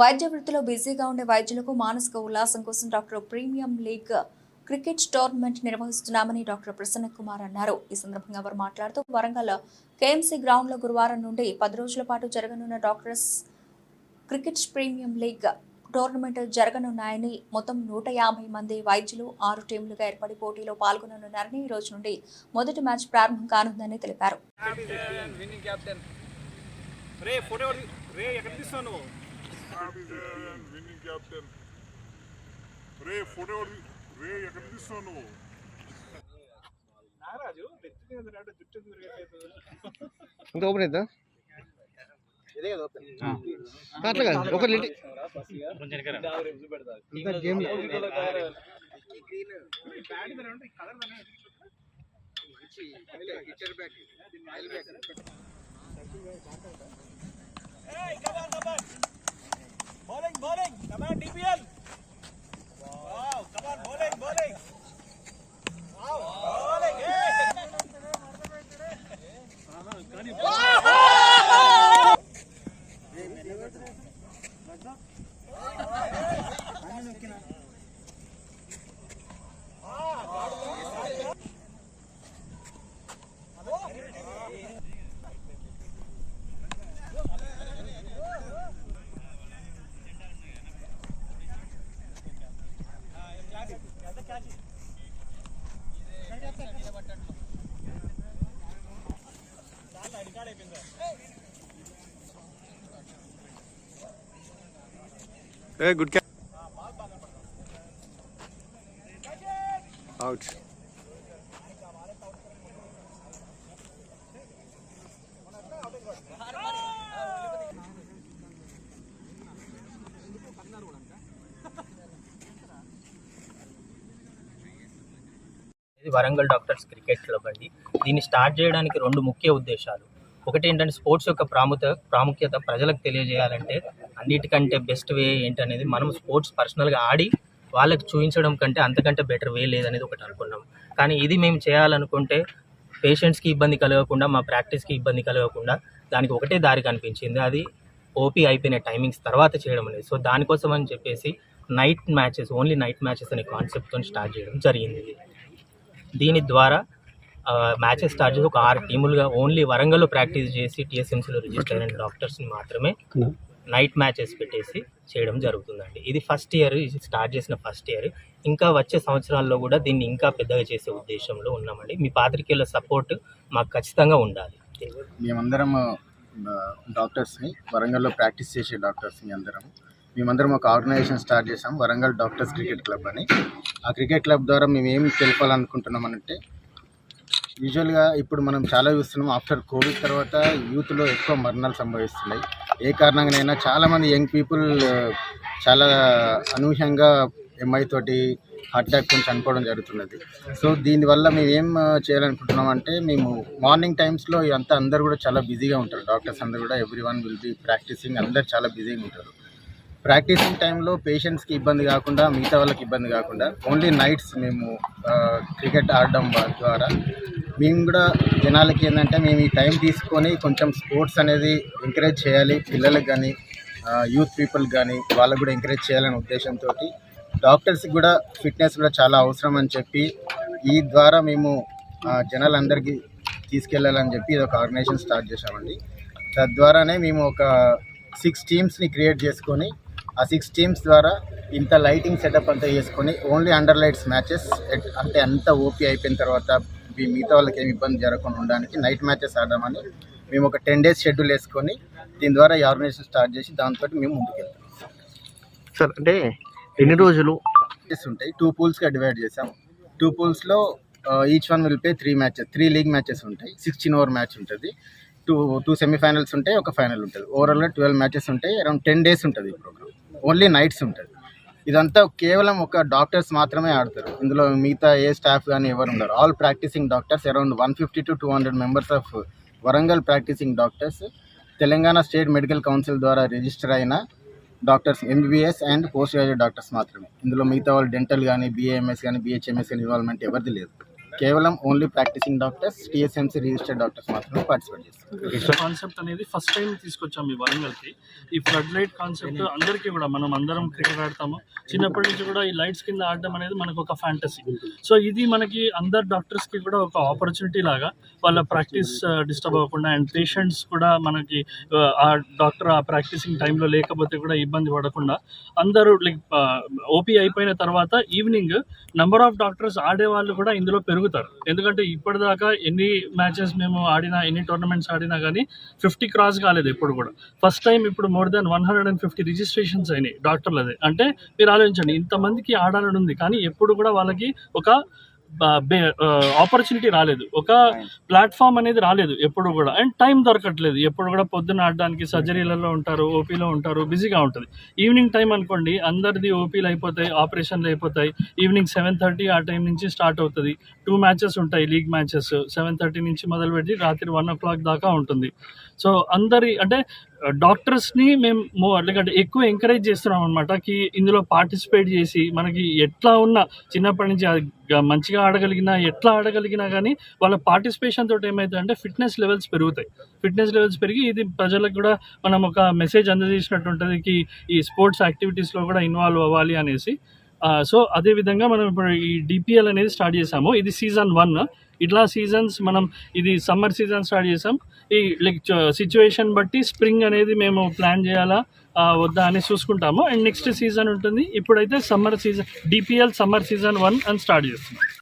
వైద్య వృత్తిలో బిజీగా ఉండే వైద్యులకు మానసిక ఉల్లాసం కోసం doctor premium league cricket tournament నిర్వహిస్తున్నామని డాక్టర్ ప్రసన్న కుమార్ అన్నారు. ఈ సందర్భంగా వారు మాట్లాడుతూ వరంగల్ కేఎంసీ గ్రౌండ్లో గురువారం నుండి పది రోజుల పాటు జరగనున్న doctors cricket premium league tournament జరగనున్నాయని మొత్తం నూట యాభై మంది వైద్యులు ఆరు టీంలుగా ఏర్పడి పోటీలో పాల్గొననున్నారని ఈ రోజు నుండి మొదటి మ్యాచ్ ప్రారంభం కానుందని తెలిపారు. విన్నింగ్ క్యాప్టెన్ రే ఫోటో రే ఎక్కడ తీస్తావు నువ్వు నారాజు జుట్టు ఇంకా ఓపెన్ అవుతా అట్లా కాదు ఒక లిటి game Hey, come on, come on. Bowling, bowling. Come on, DPL. Wow, come on, bowling, bowling. Wow, bowling. Hey. A good catch out ఇది వరంగల్ డాక్టర్స్ క్రికెట్ క్లబ్ అండి. దీన్ని స్టార్ట్ చేయడానికి రెండు ముఖ్య ఉద్దేశాలు. ఒకటి ఏంటంటే స్పోర్ట్స్ యొక్క ప్రాముఖ్యత ప్రాముఖ్యత ప్రజలకు తెలియజేయాలంటే అన్నిటికంటే బెస్ట్ వే ఏంటనేది మనం స్పోర్ట్స్ పర్సనల్గా ఆడి వాళ్ళకి చూపించడం కంటే అంతకంటే బెటర్ వే లేదనేది ఒకటి అనుకున్నాం. కానీ ఇది మేము చేయాలనుకుంటే పేషెంట్స్కి ఇబ్బంది కలగకుండా మా ప్రాక్టీస్కి ఇబ్బంది కలగకుండా దానికి ఒకటే దారి కనిపించింది. అది ఓపీ అయిపోయిన టైమింగ్స్ తర్వాత చేయడం అనేది. సో దానికోసం అని చెప్పేసి night matches only night matches అనే కాన్సెప్ట్తో స్టార్ట్ చేయడం జరిగింది. దీని ద్వారా మ్యాచెస్ స్టార్ట్ చేసి ఒక ఆరు టీములుగా ఓన్లీ వరంగల్లో ప్రాక్టీస్ చేసి టీఎస్ఎంసీలో రిజిస్టర్ అయిన డాక్టర్స్ని మాత్రమే నైట్ మ్యాచెస్ పెట్టేసి చేయడం జరుగుతుందండి. ఇది ఫస్ట్ ఇయర్ ఇది స్టార్ట్ చేసిన ఫస్ట్ ఇయర్ ఇంకా వచ్చే సంవత్సరాల్లో కూడా దీన్ని ఇంకా పెద్దగా చేసే ఉద్దేశంలో ఉన్నామండి. మీ పాత్రికేయుల సపోర్ట్ మాకు ఖచ్చితంగా ఉండాలి. మేమందరం డాక్టర్స్ని వరంగల్లో ప్రాక్టీస్ చేసే డాక్టర్స్ని అందరం. మేమందరం ఒక ఆర్గనైజేషన్ స్టార్ట్ చేసాం వరంగల్ డాక్టర్స్ క్రికెట్ క్లబ్ అని. ఆ క్రికెట్ క్లబ్ ద్వారా మేము ఏం తెలపాలనుకుంటున్నాం అంటే యూజువల్గా ఇప్పుడు మనం చాలా చూస్తున్నాం ఆఫ్టర్ కోవిడ్ తర్వాత యూత్లో ఎక్కువ మరణాలు సంభవిస్తున్నాయి. ఏ కారణంగానైనా చాలామంది యంగ్ పీపుల్ చాలా అనూహ్యంగా ఎంఐ తోటి హార్ట్ అటాక్ కొంచెం చనిపోవడం జరుగుతున్నది. సో దీనివల్ల మేము ఏం చేయాలనుకుంటున్నాం అంటే మేము మార్నింగ్ టైమ్స్లో అంతా అందరు కూడా చాలా బిజీగా ఉంటారు. డాక్టర్స్ అందరు కూడా everyone will be practising అందరు చాలా బిజీగా ఉంటారు. ప్రాక్టీసింగ్ టైంలో పేషెంట్స్కి ఇబ్బంది కాకుండా మిగతా వాళ్ళకి ఇబ్బంది కాకుండా ఓన్లీ నైట్స్ మేము క్రికెట్ ఆడడం ద్వారా మేము కూడా జనాలకి ఏంటంటే మేము ఈ టైం తీసుకొని కొంచెం స్పోర్ట్స్ అనేది ఎంకరేజ్ చేయాలి. పిల్లలకు కానీ యూత్ పీపుల్ కానీ వాళ్ళకు కూడా ఎంకరేజ్ చేయాలనే ఉద్దేశంతో డాక్టర్స్కి కూడా ఫిట్నెస్ కూడా చాలా అవసరం అని చెప్పి ఈ ద్వారా మేము జనాలందరికీ తీసుకెళ్ళాలని చెప్పి ఇది ఒక ఆర్గనైజేషన్ స్టార్ట్ చేశామండి. తద్వారానే మేము ఒక సిక్స్ టీమ్స్ని క్రియేట్ చేసుకొని ఆ సిక్స్ టీమ్స్ ద్వారా ఇంత లైటింగ్ సెటప్ అంతా చేసుకొని ఓన్లీ అండర్ లైట్స్ మ్యాచెస్ అంటే అంత ఓపీ అయిపోయిన తర్వాత మిగతా వాళ్ళకి ఏమి ఇబ్బంది జరగకుండా ఉండడానికి నైట్ మ్యాచెస్ ఆడదామని మేము ఒక టెన్ డేస్ షెడ్యూల్ వేసుకొని దీని ద్వారా ఈ ఆర్గనైజేషన్ స్టార్ట్ చేసి దాంతో మేము ముందుకెళ్తాం. సార్ అంటే ఎన్ని రోజులు? ఉంటాయి. టూ పూల్స్గా డివైడ్ చేసాం two పూల్స్లో each one will pay three matches three league matches ఉంటాయి. సిక్స్టీన్ ఓవర్ మ్యాచ్ ఉంటుంది. టూ టూ సెమీఫైనల్స్ ఉంటాయి ఒక ఫైనల్ ఉంటుంది. ఓవరాల్గా ట్వెల్వ్ మ్యాచెస్ ఉంటాయి. అరౌండ్ టెన్ డేస్ ఉంటుంది ఈ ప్రోగ్రామ్ ఓన్లీ నైట్స్ ఉంటుంది. ఇదంతా కేవలం ఒక డాక్టర్స్ మాత్రమే ఆడతారు. ఇందులో మిగతా ఏ స్టాఫ్ కానీ ఎవరు ఉండరు. All practising doctors around one fifty to two hundred members of Warangal practising doctors Telangana state medical council ద్వారా రిజిస్టర్ అయిన doctors MBBS and post graduate doctors మాత్రమే. ఇందులో మిగతా వాళ్ళు డెంటల్ కానీ బీఏఎంఎస్ కానీ బీహెచ్ఎంఎస్ కానీ ఇన్వాల్వ్మెంట్ ఎవరిది లేదు. కేవలం only practising doctors TSMC registered doctors మాత్రమే పార్టిసిపేట్ చేస్తారు. కాన్సెప్ట్ అనేది ఫస్ట్ టైం తీసుకొచ్చాం ఈ వరంగల్కి. ఈ ఫ్లడ్ లైట్ కాన్సెప్ట్ అందరికీ కూడా మనం అందరం క్రికెట్ ఆడతాము. చిన్నప్పటి నుంచి కూడా ఈ లైట్స్ కింద ఆడడం అనేది మనకు ఒక ఫ్యాంటసీ సో ఇది మనకి అందరు డాక్టర్స్కి కూడా ఒక ఆపర్చునిటీ లాగా వాళ్ళ ప్రాక్టీస్ డిస్టర్బ్ uh, అవ్వకుండా అండ్ పేషెంట్స్ కూడా మనకి uh, ఆ, డాక్టర్ ఆ ప్రాక్టీసింగ్ టైంలో లేకపోతే కూడా ఇబ్బంది పడకుండా అందరూ లైక్ ఓపీ uh, అయిపోయిన తర్వాత ఈవినింగ్ నెంబర్ ఆఫ్ డాక్టర్స్ ఆడే వాళ్ళు కూడా ఇందులో పెరుగు పెరుగుతారు ఎందుకంటే ఇప్పటిదాకా ఎన్ని మ్యాచెస్ మేము ఆడినా ఎన్ని టోర్నమెంట్స్ ఆడినా కానీ ఫిఫ్టీ క్రాస్ కాలేదు ఎప్పుడు కూడా. ఫస్ట్ టైం ఇప్పుడు more than one hundred and fifty registrations అయినాయి డాక్టర్లదే. అంటే మీరు ఆలోచించండి ఇంతమందికి ఆడాలని ఉంది కానీ ఎప్పుడు కూడా వాళ్ళకి ఒక ఆపర్చునిటీ రాలేదు. ఒక ప్లాట్ఫామ్ అనేది రాలేదు ఎప్పుడు కూడా. అండ్ టైం దొరకట్లేదు. ఎప్పుడు కూడా పొద్దున్న ఆడడానికి సర్జరీలలో ఉంటారు ఓపీలో ఉంటారు బిజీగా ఉంటుంది. ఈవినింగ్ టైం అనుకోండి అందరిది ఓపీలు అయిపోతాయి ఆపరేషన్లు అయిపోతాయి. ఈవినింగ్ సెవెన్ థర్టీ ఆ టైం నుంచి స్టార్ట్ అవుతుంది. టూ మ్యాచెస్ ఉంటాయి లీగ్ మ్యాచెస్ సెవెన్ థర్టీ నుంచి మొదలుపెట్టి రాత్రి వన్ ఓ క్లాక్ దాకా ఉంటుంది. సో అందరి అంటే డాక్టర్స్ని మేము ఎందుకంటే ఎక్కువ ఎంకరేజ్ చేస్తున్నాం అనమాట కి ఇందులో పార్టిసిపేట్ చేసి మనకి ఎట్లా ఉన్నా చిన్నప్పటి నుంచి మంచిగా ఆడగలిగినా ఎట్లా ఆడగలిగినా కానీ వాళ్ళ పార్టిసిపేషన్ తోటి ఏమవుతుందంటే ఫిట్నెస్ లెవెల్స్ పెరుగుతాయి. ఫిట్నెస్ లెవెల్స్ పెరిగి ఇది ప్రజలకు కూడా మనం ఒక మెసేజ్ అందజేసినట్టు ఉంటుంది కి ఈ స్పోర్ట్స్ యాక్టివిటీస్లో కూడా ఇన్వాల్వ్ అవ్వాలి అనేసి. సో అదే విధంగా మనం ఇప్పుడు ఈ డిపిఎల్ అనేది స్టార్ట్ చేసాము. ఇది సీజన్ వన్ ఇట్లా సీజన్స్ మనం ఇది సమ్మర్ సీజన్ స్టార్ట్ చేసాం. ఈ లైక్ సిచ్యువేషన్ బట్టి స్ప్రింగ్ అనేది మేము ప్లాన్ చేయాలా వద్దా అని చూసుకుంటాము. అండ్ నెక్స్ట్ సీజన్ ఉంటుంది. ఇప్పుడైతే summer season DPL summer season one అని స్టార్ట్ చేస్తున్నాం.